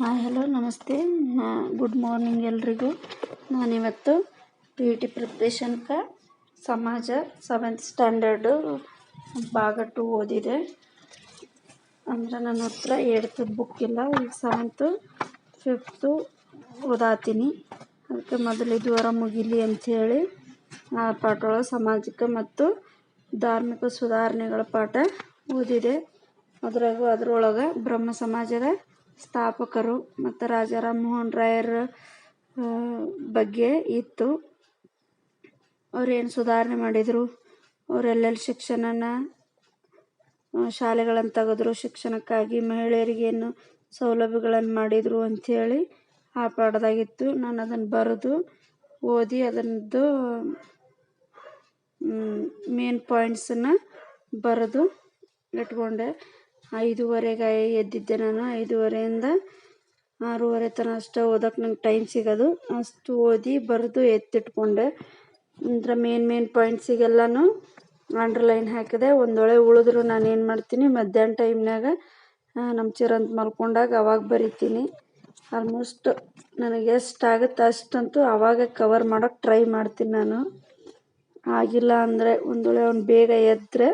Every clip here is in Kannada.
ಹಾಯ್, ಹಲೋ, ನಮಸ್ತೆ. ಗುಡ್ ಮಾರ್ನಿಂಗ್ ಎಲ್ರಿಗೂ. ನಾನಿವತ್ತು ಪಿ ಟಿ ಪ್ರಿಪ್ರೇಷನ್ಕ ಸಮಾಜ ಸೆವೆಂತ್ ಸ್ಟ್ಯಾಂಡರ್ಡು ಭಾಗ ಟು ಓದಿದೆ. ಅಂದರೆ ನನ್ನ ಹತ್ರ ಏಳ್ತು ಬುಕ್ ಇಲ್ಲ. ಈಗ ಸೆವೆಂತು ಫಿಫ್ತು ಓದಾತೀನಿ. ಅದಕ್ಕೆ ಮೊದಲು ಇದು ವಾರ ಮುಗಿಲಿ ಅಂಥೇಳಿ ಆ ಪಾಠ ಸಾಮಾಜಿಕ ಮತ್ತು ಧಾರ್ಮಿಕ ಸುಧಾರಣೆಗಳ ಪಾಠ ಓದಿದೆ. ಅದರಾಗೂ ಅದರೊಳಗೆ ಬ್ರಹ್ಮ ಸಮಾಜದ ಸ್ಥಾಪಕರು ಮತ್ತು ರಾಜಾ ರಾಮಮೋಹನ್ ರಾಯರ ಬಗ್ಗೆ ಇತ್ತು. ಅವ್ರೇನು ಸುಧಾರಣೆ ಮಾಡಿದರು? ಅವರೆಲ್ಲೆಲ್ಲಿ ಶಿಕ್ಷಣನ ಶಾಲೆಗಳನ್ನು ತೆಗೆದ್ರು? ಶಿಕ್ಷಣಕ್ಕಾಗಿ ಮಹಿಳೆಯರಿಗೆ ಏನು ಸೌಲಭ್ಯಗಳನ್ನು ಮಾಡಿದರು ಅಂಥೇಳಿ ಆ ಪಾಠದಾಗಿತ್ತು. ನಾನು ಅದನ್ನು ಬರೆದು ಓದಿ ಅದರದ್ದು ಮೇನ್ ಪಾಯಿಂಟ್ಸನ್ನು ಬರೆದು ಇಟ್ಕೊಂಡೆ. ಐದೂವರೆಗೆ ಎದ್ದಿದ್ದೆ ನಾನು. ಐದೂವರೆಯಿಂದ ಆರೂವರೆ ತನಕ ಅಷ್ಟೇ ಓದೋಕೆ ನಂಗೆ ಟೈಮ್ ಸಿಗೋದು. ಅಷ್ಟು ಓದಿ ಬರೆದು ಎತ್ತಿಟ್ಕೊಂಡೆ. ನಂತರ ಮೇನ್ ಮೇನ್ ಪಾಯಿಂಟ್ಸಿಗೆಲ್ಲನೂ ಅಂಡರ್ಲೈನ್ ಹಾಕಿದೆ. ಒಂದೊಳೆ ಉಳಿದ್ರು ನಾನು ಏನು ಮಾಡ್ತೀನಿ? ಮಧ್ಯಾಹ್ನ ಟೈಮ್ನಾಗ ನಮ್ಮ ಚಿರಂತ ಮಲ್ಕೊಂಡಾಗ ಅವಾಗ ಬರಿತೀನಿ. ಆಲ್ಮೋಸ್ಟ್ ನನಗೆ ಎಷ್ಟು ಆಗುತ್ತೆ ಅಷ್ಟಂತೂ ಅವಾಗ ಕವರ್ ಮಾಡೋಕೆ ಟ್ರೈ ಮಾಡ್ತೀನಿ ನಾನು. ಆಗಿಲ್ಲ ಅಂದರೆ ಒಂದು ಅವ್ನು ಬೇಗ ಎದ್ದರೆ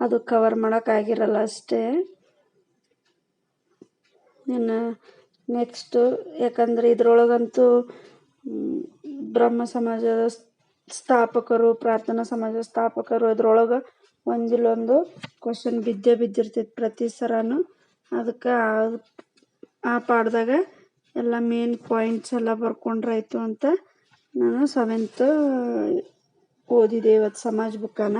ಅದು ಕವರ್ ಮಾಡೋಕ್ಕಾಗಿರಲ್ಲ ಅಷ್ಟೇ. ಇನ್ನು ನೆಕ್ಸ್ಟು ಯಾಕಂದರೆ ಇದ್ರೊಳಗಂತೂ ಬ್ರಹ್ಮ ಸಮಾಜದ ಸ್ಥಾಪಕರು, ಪ್ರಾರ್ಥನಾ ಸಮಾಜದ ಸ್ಥಾಪಕರು ಅದರೊಳಗೆ ಒಂದಿಲ್ಲೊಂದು ಕ್ವಶನ್ ಬಿದ್ದೇ ಬಿದ್ದಿರ್ತೈತೆ ಪ್ರತಿ ಸರನು. ಅದಕ್ಕೆ ಆ ಪಾಡ್ದಾಗ ಎಲ್ಲ ಮೇನ್ ಪಾಯಿಂಟ್ಸ್ ಎಲ್ಲ ಬರ್ಕೊಂಡ್ರಾಯ್ತು ಅಂತ ನಾನು ಸೆವೆಂತ್ ಓದಿದೆ ಇವತ್ತು ಸಮಾಜ ಬುಕ್ಕನ.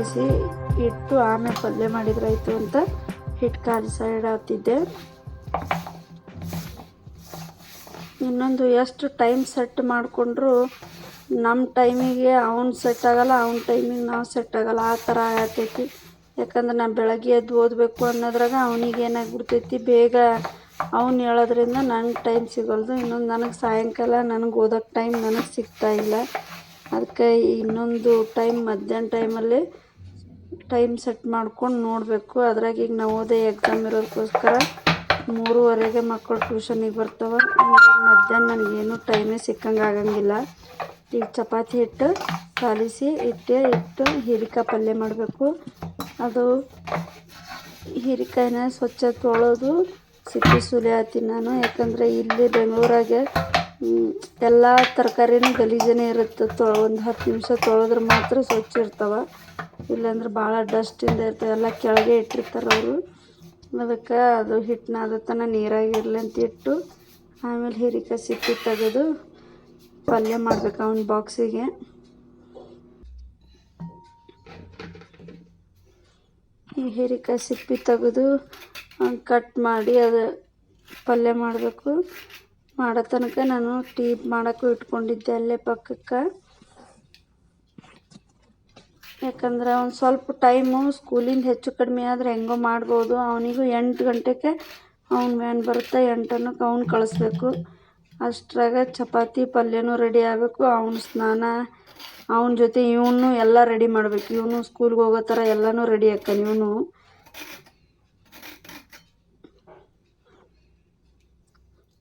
ಕಾಲಿಸಿ ಇಟ್ಟು ಆಮೇಲೆ ಪಲ್ಯ ಮಾಡಿದ್ರಾಯ್ತು ಅಂತ ಹಿಟ್ಟು ಕಾಲಿಸ ಇಡತ್ತಿದ್ದೆ ಇನ್ನೊಂದು ಎಷ್ಟು ಟೈಮ್ ಸೆಟ್ ಮಾಡಿಕೊಂಡ್ರು ನಮ್ಮ ಟೈಮಿಗೆ ಅವ್ನು ಸೆಟ್ ಆಗಲ್ಲ, ಅವ್ನ ಟೈಮಿಗೆ ನಾವು ಸೆಟ್ ಆಗಲ್ಲ. ಆ ಥರ ಆಗತೈತಿ. ಯಾಕಂದ್ರೆ ನಾನು ಬೆಳಗ್ಗೆ ಎದ್ದು ಓದಬೇಕು ಅನ್ನೋದ್ರಾಗ ಅವನಿಗೆ ಏನಾಗ್ಬಿಡ್ತೈತಿ, ಬೇಗ ಅವ್ನು ಹೇಳೋದ್ರಿಂದ ನಂಗೆ ಟೈಮ್ ಸಿಗಲ್ದು. ಇನ್ನೊಂದು ನನಗೆ ಸಾಯಂಕಾಲ ನನಗೆ ಓದೋಕ್ಕೆ ಟೈಮ್ ನನಗೆ ಸಿಗ್ತಾ ಇಲ್ಲ. ಅದಕ್ಕೆ ಇನ್ನೊಂದು ಟೈಮ್ ಮಧ್ಯಾಹ್ನ ಟೈಮಲ್ಲಿ ಟೈಮ್ ಸೆಟ್ ಮಾಡ್ಕೊಂಡು ನೋಡಬೇಕು. ಅದ್ರಾಗ ಈಗ ನವೋದಯ ಎಕ್ಸಾಮ್ ಇರೋದಕ್ಕೋಸ್ಕರ ಮೂರುವರೆಗೆ ಮಕ್ಕಳು ಟ್ಯೂಷನಿಗೆ ಬರ್ತಾವೆ. ಮಧ್ಯಾಹ್ನ ನನಗೇನು ಟೈಮೇ ಸಿಕ್ಕಂಗೆ ಆಗಂಗಿಲ್ಲ. ಈಗ ಚಪಾತಿ ಹಿಟ್ಟು ಕಲಿಸಿ ಇಟ್ಟೆ ಇಟ್ಟು ಹೀರಿಕಾಯಿ ಪಲ್ಯ ಮಾಡಬೇಕು. ಅದು ಹೀರಿಕಾಯಿನ ಸ್ವಚ್ಛ ತೊಳೆದು ಸುಲಿ ಸುಲಿಯಾತೀನಿ ನಾನು. ಯಾಕಂದರೆ ಇಲ್ಲಿ ಬೆಂಗಳೂರಾಗೆ ಎಲ್ಲ ತರಕಾರಿನೂ ಗಲೀಜನೇ ಇರುತ್ತೆ. ತೊಳೆ, ಒಂದು ಹತ್ತು ನಿಮಿಷ ತೊಳೆದ್ರೆ ಮಾತ್ರ ಸ್ವಚ್ಛ ಇರ್ತಾವೆ. ಇಲ್ಲಾಂದ್ರೆ ಭಾಳ ಡಸ್ಟಿಂದ ಇರ್ತವೆ ಎಲ್ಲ ಕೆಳಗೆ ಇಟ್ಟಿರ್ತಾರೆ ಅವರು. ಅದಕ್ಕೆ ಅದು ಹಿಟ್ಟು ನಾದತನ ನೀರಾಗಿರಲಿ ಅಂತ ಇಟ್ಟು, ಆಮೇಲೆ ಹೀರಿಕಾಯಿ ಸಿಪ್ಪೆ ತೆಗೆದು ಪಲ್ಯ ಮಾಡ್ಬೇಕು ಅವನ ಬಾಕ್ಸಿಗೆ ಈ ಹೀರಿಕಾಯಿ ಸಿಪ್ಪೆ ತೆಗೆದು ಕಟ್ ಮಾಡಿ ಅದು ಪಲ್ಯ ಮಾಡಬೇಕು. ಮಾಡೋ ತನಕ ನಾನು ಟೀ ಮಾಡೋಕ್ಕೂ ಇಟ್ಕೊಂಡಿದ್ದೆ ಅಲ್ಲೇ ಪಕ್ಕಕ್ಕೆ. ಯಾಕಂದ್ರೆ ಒಂದು ಸ್ವಲ್ಪ ಟೈಮು ಸ್ಕೂಲಿಂದ ಹೆಚ್ಚು ಕಡಿಮೆ ಆದರೆ ಹೆಂಗೋ ಮಾಡ್ಬೋದು. ಅವನಿಗೂ ಎಂಟು ಗಂಟೆಗೆ ಅವ್ನ ವ್ಯಾನ್ ಬರುತ್ತೆ. ಎಂಟನ್ನಕ್ಕೆ ಅವ್ನು ಕಳಿಸ್ಬೇಕು. ಅಷ್ಟರಾಗ ಚಪಾತಿ, ಪಲ್ಯನೂ ರೆಡಿ ಆಗಬೇಕು. ಅವ್ನ ಸ್ನಾನ, ಅವನ ಜೊತೆ ಇವನು ಎಲ್ಲ ರೆಡಿ ಮಾಡಬೇಕು. ಇವನು ಸ್ಕೂಲ್ಗೆ ಹೋಗೋ ಥರ ಎಲ್ಲನೂ ರೆಡಿ ಆಕ್ಕಾನ ಇವನು.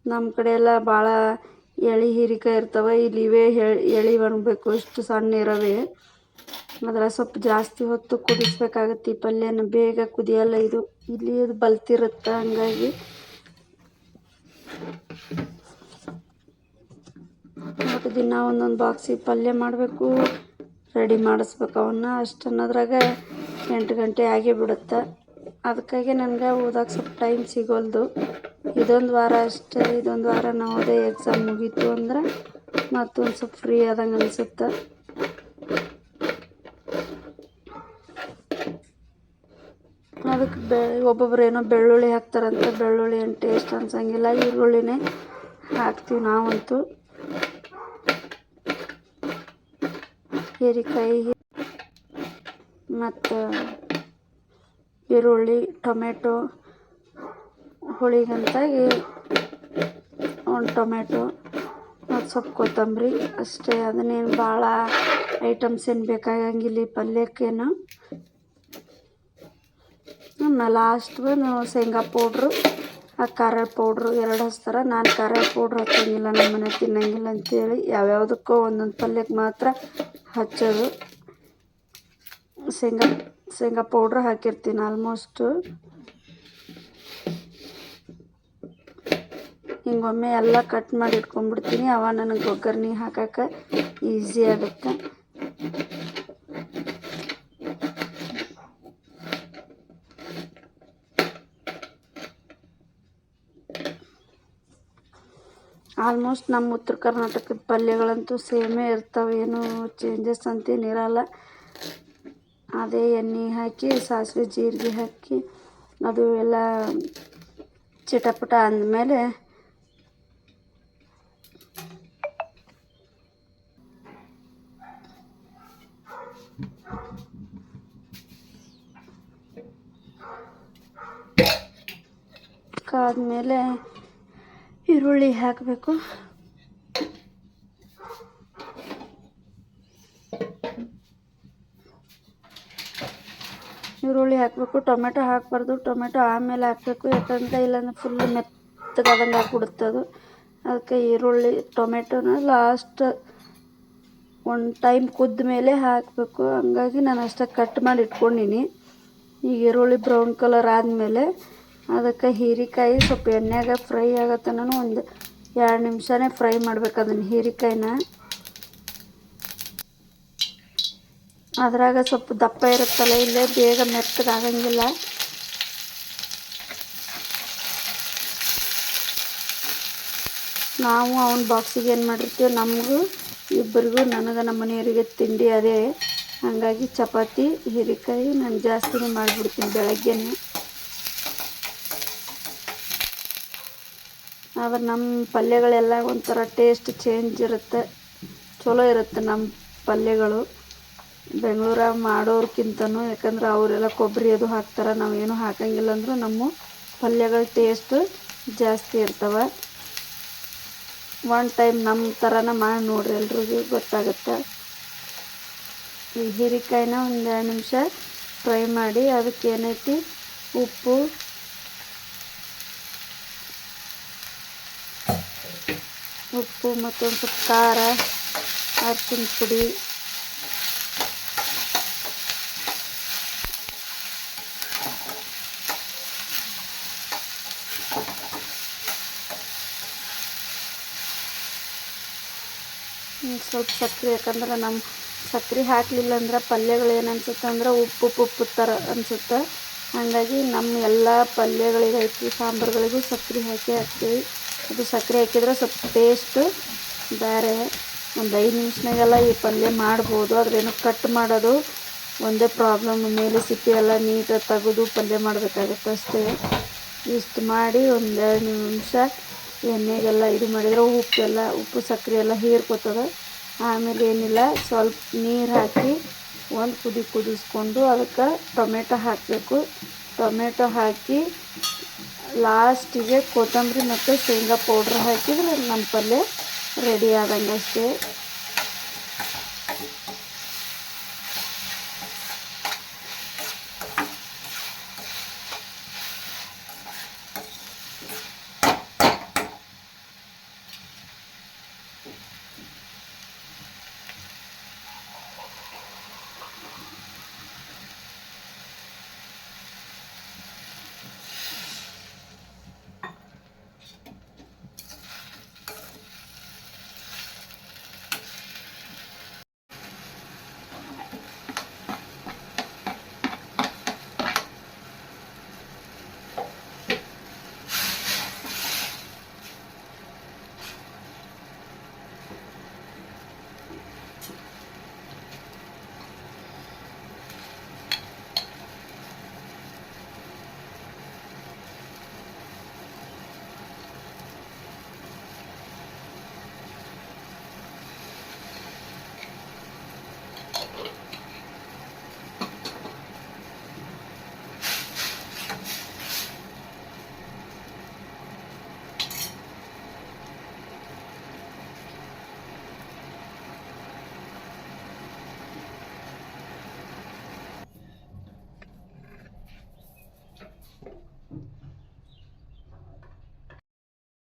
ನಮ್ಮ ಕಡೆ ಎಲ್ಲ ಭಾಳ ಎಳೆ ಹೀರಿಕಾಯಿ ಇರ್ತವೆ. ಇಲ್ಲಿ ಇವೇ ಎಳೆ ಒಣಬೇಕು ಇಷ್ಟು ಸಣ್ಣ ಇರವೆ. ಅದ್ರ ಸ್ವಲ್ಪ ಜಾಸ್ತಿ ಹೊತ್ತು ಕುದಿಸ್ಬೇಕಾಗತ್ತೆ ಈ ಪಲ್ಯನ. ಬೇಗ ಕುದಿಯಲ್ಲ, ಇದು ಇಲ್ಲಿ ಇದು ಬಲ್ತಿರುತ್ತೆ ಹಂಗಾಗಿ. ಮತ್ತು ದಿನ ಒಂದೊಂದು ಬಾಕ್ಸಿಗೆ ಪಲ್ಯ ಮಾಡಬೇಕು, ರೆಡಿ ಮಾಡಿಸ್ಬೇಕು ಅವನ್ನ. ಅಷ್ಟು ಅನ್ನೋದ್ರಾಗ ಎಂಟು ಗಂಟೆ ಆಗೇ ಬಿಡುತ್ತೆ. ಅದಕ್ಕಾಗಿ ನನಗೆ ಓದೋಕೆ ಸ್ವಲ್ಪ ಟೈಮ್ ಸಿಗೋಲ್ದು. ಇದೊಂದು ವಾರ ಅಷ್ಟೇ, ಇದೊಂದು ವಾರ ನಾವು ಅದೇ ಎಕ್ಸಾಮ್ ಮುಗೀತು ಅಂದ್ರೆ ಮತ್ತೊಂದು ಸ್ವಲ್ಪ ಫ್ರೀ ಆದಂಗೆ ಅನಿಸುತ್ತೆ. ಅದಕ್ಕೆ ಬೆ ಒಬ್ಬೊಬ್ರು ಏನೋ ಬೆಳ್ಳುಳ್ಳಿ ಹಾಕ್ತಾರಂತ, ಬೆಳ್ಳುಳ್ಳಿ ಏನು ಟೇಸ್ಟ್ ಅನ್ಸಂಗಿಲ್ಲ, ಈರುಳ್ಳಿನೇ ಹಾಕ್ತೀವಿ ನಾವಂತೂ. ಹೀರೆಕಾಯಿ ಮತ್ತು ಈರುಳ್ಳಿ, ಟೊಮೆಟೊ ಹುಳಿಗಂತಾಗಿ ಒಂದು ಟೊಮೆಟೊ ಮತ್ತು ಸ್ವಲ್ಪ ಕೊತ್ತಂಬರಿ ಅಷ್ಟೇ. ಅದನ್ನೇನು ಭಾಳ ಐಟಮ್ಸ್ ಏನು ಬೇಕಾಗಂಗಿಲ್ಲ ಈ ಪಲ್ಯಕ್ಕೇನು ಲಾಸ್ಟ್ ಶೇಂಗಾ ಪೌಡ್ರು ಆ ಖಾರ ಪೌಡ್ರು ಎರಡು ಹಚ್ತಾರೆ. ನಾನು ಖಾರ ಪೌಡ್ರ್ ಹಚ್ಚಂಗಿಲ್ಲ ನಮ್ಮ ಮನೆ ತಿನ್ನಂಗಿಲ್ಲ ಅಂತೇಳಿ ಯಾವ್ಯಾವುದಕ್ಕೋ ಒಂದೊಂದು ಪಲ್ಯಕ್ಕೆ ಮಾತ್ರ ಹಚ್ಚೋದು. ಶೇಂಗಾ ಶೇಂಗಾ ಪೌಡ್ರ್ ಹಾಕಿರ್ತೀನಿ ಆಲ್ಮೋಸ್ಟು ಹಿಂಗೊಮ್ಮೆ ಎಲ್ಲ ಕಟ್ ಮಾಡಿ ಇಟ್ಕೊಂಡ್ಬಿಡ್ತೀನಿ. ಅವ ನನಗೆ ಒಗ್ಗರಣೆ ಹಾಕಕ್ಕೆ ಈಸಿ ಆಗುತ್ತೆ. ಆಲ್ಮೋಸ್ಟ್ ನಮ್ಮ ಉತ್ತರ ಕರ್ನಾಟಕದ ಪಲ್ಯಗಳಂತೂ ಸೇಮೇ ಇರ್ತಾವೆ. ಏನು ಚೇಂಜಸ್ ಅಂತೇನಿರಲ್ಲ ಅದೇ ಎಣ್ಣೆ ಹಾಕಿ, ಸಾಸಿವೆ, ಜೀರಿಗೆ ಹಾಕಿ, ಅದು ಎಲ್ಲ ಚಿಟಪಟ ಅಂದಮೇಲೆ ಕಾದ್ಮೇಲೆ ಈರುಳ್ಳಿ ಹಾಕಬೇಕು. ಈರುಳ್ಳಿ ಹಾಕಬೇಕು, ಟೊಮೆಟೊ ಹಾಕಬಾರ್ದು, ಟೊಮೆಟೊ ಆಮೇಲೆ ಹಾಕಬೇಕು, ಯಾಕಂದರೆ ಇಲ್ಲಾಂದ್ರೆ ಫುಲ್ ಮೆತ್ತಗಾದಂಗೆ ಹಾಕ್ಬಿಡುತ್ತೆ ಅದು. ಅದಕ್ಕೆ ಈರುಳ್ಳಿ, ಟೊಮೆಟೊನ ಲಾಸ್ಟ್ ಒಂದು ಟೈಮ್ ಕುದ್ದ ಮೇಲೆ ಹಾಕಬೇಕು. ಹಂಗಾಗಿ ನಾನು ಅಷ್ಟೇ ಕಟ್ ಮಾಡಿ ಇಟ್ಕೊಂಡಿನಿ. ಈಗ ಈರುಳ್ಳಿ ಬ್ರೌನ್ ಕಲರ್ ಆದಮೇಲೆ ಅದಕ್ಕೆ ಹೀರಿಕಾಯಿ ಸ್ವಲ್ಪ ಎಣ್ಣೆಗೆ ಫ್ರೈ ಆಗತ್ತನೂ ಒಂದು ಎರಡು ನಿಮಿಷನೇ ಫ್ರೈ ಮಾಡ್ಬೇಕು ಅದನ್ನು ಹೀರೆಕಾಯಿನ. ಅದ್ರಾಗ ಸ್ವಲ್ಪ ದಪ್ಪ ಇರುತ್ತಲ್ಲ, ಇಲ್ಲೇ ಬೇಗ ಮೆತ್ತಗಾಗಂಗಿಲ್ಲ. ನಾವು ಅವನ ಬಾಕ್ಸಿಗೆ ಏನು ಮಾಡಿರ್ತೀವಿ, ನಮಗೂ ಇಬ್ಬರಿಗೂ ನನಗೆ ನಮ್ಮ ಮನೆಯವರಿಗೆ ತಿಂಡಿ ಅದೇ. ಹಾಗಾಗಿ ಚಪಾತಿ, ಹೀರೆಕಾಯಿ ನಾನು ಜಾಸ್ತಿನೇ ಮಾಡಿಬಿಡ್ತೀನಿ ಬೆಳಗ್ಗೆನೇ. ಆದ್ರೆ ನಮ್ಮ ಪಲ್ಯಗಳೆಲ್ಲ ಒಂಥರ ಟೇಸ್ಟ್ ಚೇಂಜ್ ಇರುತ್ತೆ. ಚಲೋ ಇರುತ್ತೆ ನಮ್ಮ ಪಲ್ಯಗಳು. ಬೆಂಗಳೂರಾಗ ಮಾಡೋರ್ಕಿಂತನೂ, ಯಾಕಂದ್ರೆ ಅವರೆಲ್ಲ ಕೊಬ್ಬರಿ ಅದು ಹಾಕ್ತಾರೆ ನಾವೇನು ಹಾಕಂಗಿಲ್ಲ ಅಂದ್ರೆ ನಮ್ಮ ಪಲ್ಯಗಳ ಟೇಸ್ಟ್ ಜಾಸ್ತಿ ಇರ್ತವೆ. ಒನ್ ಟೈಮ್ ನಮ್ಮ ಥರನ ಮಾಡಿ ನೋಡ್ರಿ ಎಲ್ರಿಗೂ ಗೊತ್ತಾಗುತ್ತೆ. ಈ ಹೀರೆಕಾಯಿನ ಒಂದು ಎರಡು ನಿಮಿಷ ಫ್ರೈ ಮಾಡಿ ಅದಕ್ಕೆ ಏನೈತಿ ಉಪ್ಪು ಉಪ್ಪು ಮತ್ತೊಂದು ಸ್ವಲ್ಪ ಖಾರ ಅರ್ಶಿನ ಪುಡಿ. ಸ್ವಲ್ಪ ಸಕ್ಕರೆ ಯಾಕಂದ್ರೆ ನಮ್ಮ ಸಕ್ಕರೆ ಹಾಕಲಿಲ್ಲ ಅಂದ್ರೆ ಪಲ್ಯಗಳು ಏನು ಅನ್ಸುತ್ತೆ ಅಂದ್ರೆ ಉಪ್ಪು ಉಪ್ಪು ಥರ ಅನ್ಸುತ್ತೆ. ಹಾಗಾಗಿ ನಮ್ಮ ಎಲ್ಲ ಪಲ್ಯಗಳಿಗಾಯ್ತು ಸಾಂಬಾರುಗಳಿಗೂ ಸಕ್ಕರೆ ಹಾಕೇ ಹಾಕ್ತೀವಿ. ಅದು ಸಕ್ಕರೆ ಹಾಕಿದ್ರೆ ಸ್ವಲ್ಪ ಟೇಸ್ಟು ಬೇರೆ. ಒಂದು ಐದು ನಿಮಿಷನಾಗೆಲ್ಲ ಈ ಪಲ್ಯ ಮಾಡ್ಬೋದು. ಅದ್ರೇನು ಕಟ್ ಮಾಡೋದು ಒಂದೇ ಪ್ರಾಬ್ಲಮ್ ಮೇಲೆ ಸಿಪ್ಪೆ ಎಲ್ಲ ನೀಟಾಗಿ ತೆಗೆದು ಪಲ್ಯ ಮಾಡಬೇಕಾಗುತ್ತೆ ಅಷ್ಟೇ. ಇಷ್ಟು ಮಾಡಿ ಒಂದು ಎರಡು ನಿಮಿಷ ಎಣ್ಣೆಗೆಲ್ಲ ಇದು ಮಾಡಿದರೆ ಉಪ್ಪೆಲ್ಲ, ಉಪ್ಪು ಸಕ್ಕರೆ ಎಲ್ಲ ಹೀರ್ಕೊತದೆ. ಆಮೇಲೆ ಏನಿಲ್ಲ, ಸ್ವಲ್ಪ ನೀರು ಹಾಕಿ ಒಂದು ಕುದಿ ಕುದಿಸ್ಕೊಂಡು ಅದಕ್ಕೆ ಟೊಮೆಟೊ ಹಾಕಬೇಕು. ಟೊಮೆಟೊ ಹಾಕಿ ಲಾಸ್ಟಿಗೆ ಕೊತ್ತಂಬರಿ ಮತ್ತು ಶೇಂಗಾ ಪೌಡ್ರ್ ಹಾಕಿದ್ರೆ ನಮ್ಮ ಪಲ್ಯ ರೆಡಿ ಆದಂಗೆ ಅಷ್ಟೇ.